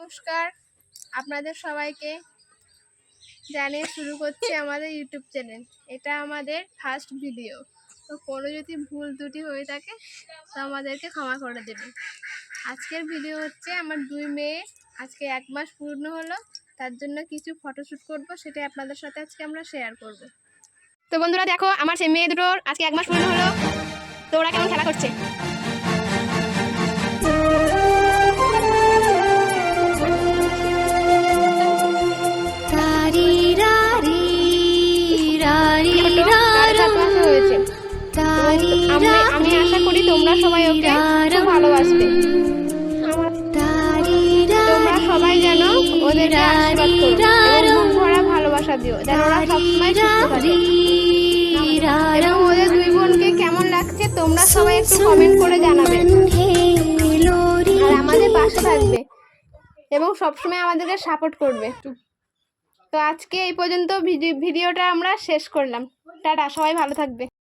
নমস্কার। আপনাদের সবাইকে জানিয়ে শুরু করছি আমাদের ইউটিউব চ্যানেল এটা আমাদের ফার্স্ট ভিডিও তো কোনো যদি ভুল ত্রুটি হয়ে থাকে, তো আমাদেরকে ক্ষমা করে দেবে। আজকের ভিডিও হচ্ছে আমার দুই মেয়ে। আজকে এক মাস পূর্ণ হলো। তার জন্য কিছু ফটোশ্যুট করব, সেটাই আপনাদের সাথে আজকে আমরা শেয়ার করব। তো বন্ধুরা দেখো, আমার সেই মেয়ে দুটোর আজকে এক মাস পূর্ণ হলো। তো ওরা কেমন খেলা করছে? তোমরা সবাই ওকে খুব ভালোবাসবে। তোমরা সবাই যেন ওদেরকে আশীর্বাদ করো এবং ভরা ভালোবাসা দিও যেন ওরা সবসময় সুস্থ থাকে। এবং ওদের দুই বোনকে কেমন লাগছে তোমরা সবাই একটু কমেন্ট করে জানাবে। আর আমাদের পাশে থাকবে এবং সবসময় আমাদেরকে সাপোর্ট করবে। তো আজকে এই পর্যন্ত ভিডি- ভিডিওটা আমরা শেষ করলাম। টাটা সবাই ভালো থাকবে।